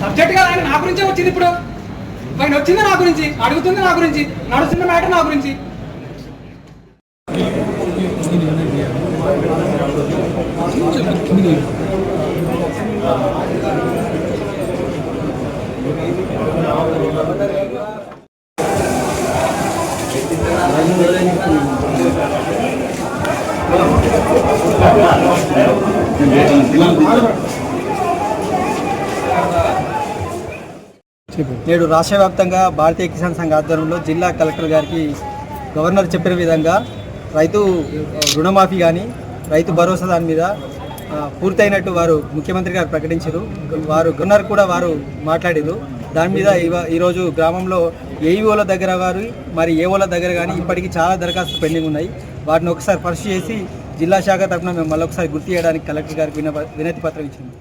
Subject కాదు ఆయన నా గురించే వచ్చింది ఇప్పుడు. ఆయన వచ్చింది నా గురించి అడుగుతుంది నా గురించి నడుస్తున్న మ్యాటర్ నా గురించి. నేడు రాష్ట్ర వ్యాప్తంగా భారతీయ కిసాన్ సంఘ ఆధ్వర్యంలో జిల్లా కలెక్టర్ గారికి గవర్నర్ చెప్పిన విధంగా రైతు రుణమాఫీ కానీ రైతు భరోసా దాని మీద పూర్తయినట్టు వారు ముఖ్యమంత్రి గారు ప్రకటించారు. వారు గవర్నర్ కూడా వారు మాట్లాడారు. దాని మీద ఈరోజు గ్రామంలో ఏఈఓల దగ్గర వారు మరి ఏఓల దగ్గర కానీ ఇప్పటికీ చాలా దరఖాస్తులు పెండింగ్ ఉన్నాయి. వాటిని ఒకసారి పరిశీలి చేసి జిల్లా శాఖ తరఫున మేము మళ్ళొకసారి గుర్తు చేయడానికి కలెక్టర్ గారికి వినతి పత్రం ఇచ్చింది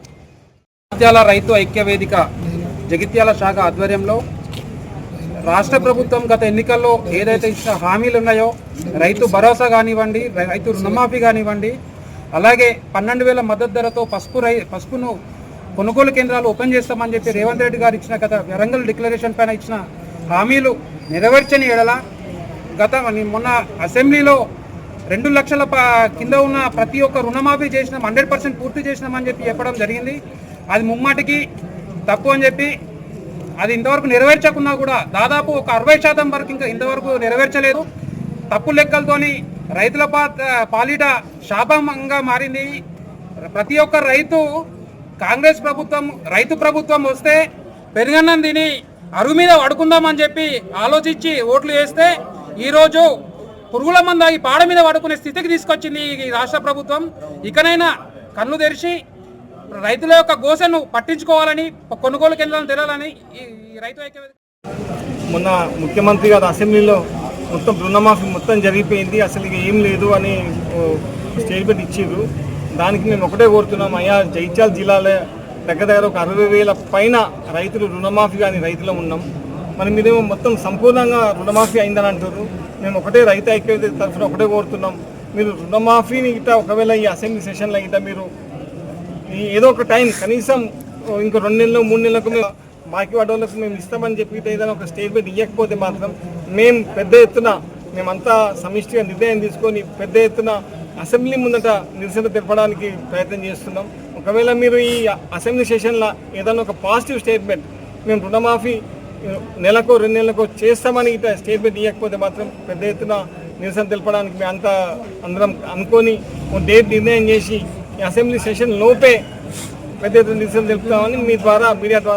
జగిత్యాల రైతు ఐక్య వేదిక జగిత్యాల శాఖ ఆధ్వర్యంలో రాష్ట్ర ప్రభుత్వం గత ఎన్నికల్లో ఏదైతే ఇచ్చిన హామీలు ఉన్నాయో రైతు భరోసా కానివ్వండి రైతు రుణమాఫీ కానివ్వండి అలాగే పన్నెండు వేల మద్దతు ధరతో పసుపు రై పసుపును కొనుగోలు కేంద్రాలు ఓపెన్ చేస్తామని చెప్పి రేవంత్ రెడ్డి గారు ఇచ్చిన గత వరంగల్ డిక్లరేషన్ పైన ఇచ్చిన హామీలు నెరవేర్చని ఎడల గత మొన్న అసెంబ్లీలో రెండు లక్షల కింద ఉన్న ప్రతి ఒక్క రుణమాఫీ చేసినాం హండ్రెడ్ పర్సెంట్ పూర్తి చేసినామని చెప్పి చెప్పడం జరిగింది. అది ముమ్మాటికి తప్పు అని చెప్పి అది ఇంతవరకు నెరవేర్చకున్నా కూడా దాదాపు ఒక అరవై శాతం వరకు ఇంకా ఇంతవరకు నెరవేర్చలేదు. తప్పు లెక్కలతోని రైతుల పాలిట శాపంగా మారింది. ప్రతి ఒక్క రైతు కాంగ్రెస్ ప్రభుత్వం రైతు ప్రభుత్వం వస్తే పెరుగన్నం తిని అరుగు మీద పడుకుందామని చెప్పి ఆలోచించి ఓట్లు వేస్తే ఈరోజు పురుగుల మందాగి పాడ మీద పడుకునే స్థితికి తీసుకొచ్చింది ఈ రాష్ట్ర ప్రభుత్వం. ఇకనైనా కన్ను తెరిచి రైతుల యొక్క గోసను పట్టించుకోవాలని కొనుగోలు కేంద్రాలను తెరాలని ఈ రైతు మొన్న ముఖ్యమంత్రి గారు అసెంబ్లీలో మొత్తం రుణమాఫీ మొత్తం జరిగిపోయింది అసలు ఇక ఏం లేదు అని స్టేట్మెంట్ ఇచ్చారు దానికి మేము ఒకటే కోరుతున్నాం అయ్యా జైత్యాల జిల్లాలో దగ్గర దగ్గర ఒక అరవై వేల పైన రైతులు రుణమాఫీ కానీ రైతులో ఉన్నాం. మరి మీరేమో మొత్తం సంపూర్ణంగా రుణమాఫీ అయిందని అంటారు మేము ఒకటే రైతు ఐక్యత తరఫున ఒకటే కోరుతున్నాం. మీరు రుణమాఫీని గిట్ట ఒకవేళ ఈ అసెంబ్లీ సెషన్లో గిట్ట మీరు ఈ ఏదో ఒక టైం కనీసం ఇంకో రెండు నెలలు మూడు నెలలకు మేము బాకీ పడ్డోళ్ళకు మేము ఇస్తామని చెప్పి ఏదైనా ఒక స్టేట్మెంట్ ఇవ్వకపోతే మాత్రం మేము పెద్ద ఎత్తున మేమంతా సమిష్టిగా నిర్ణయం తీసుకొని పెద్ద ఎత్తున అసెంబ్లీ ముందట నిరసన తెలపడానికి ప్రయత్నం చేస్తున్నాం. ఒకవేళ మీరు ఈ అసెంబ్లీ సెషన్లో ఏదైనా ఒక పాజిటివ్ స్టేట్మెంట్ మేము రుణమాఫీ నెలకో రెండు నెలలకో చేస్తామని ఇట్లా స్టేట్మెంట్ ఇవ్వకపోతే మాత్రం పెద్ద ఎత్తున నిరసన తెలపడానికి మేము అంతా అందరం అనుకొని డేట్ నిర్ణయం చేసి అసెంబ్లీ సెషన్ లోపే పెద్ద ఎత్తున నిరసన తెలుపుతామని మీ ద్వారా మీడియా ద్వారా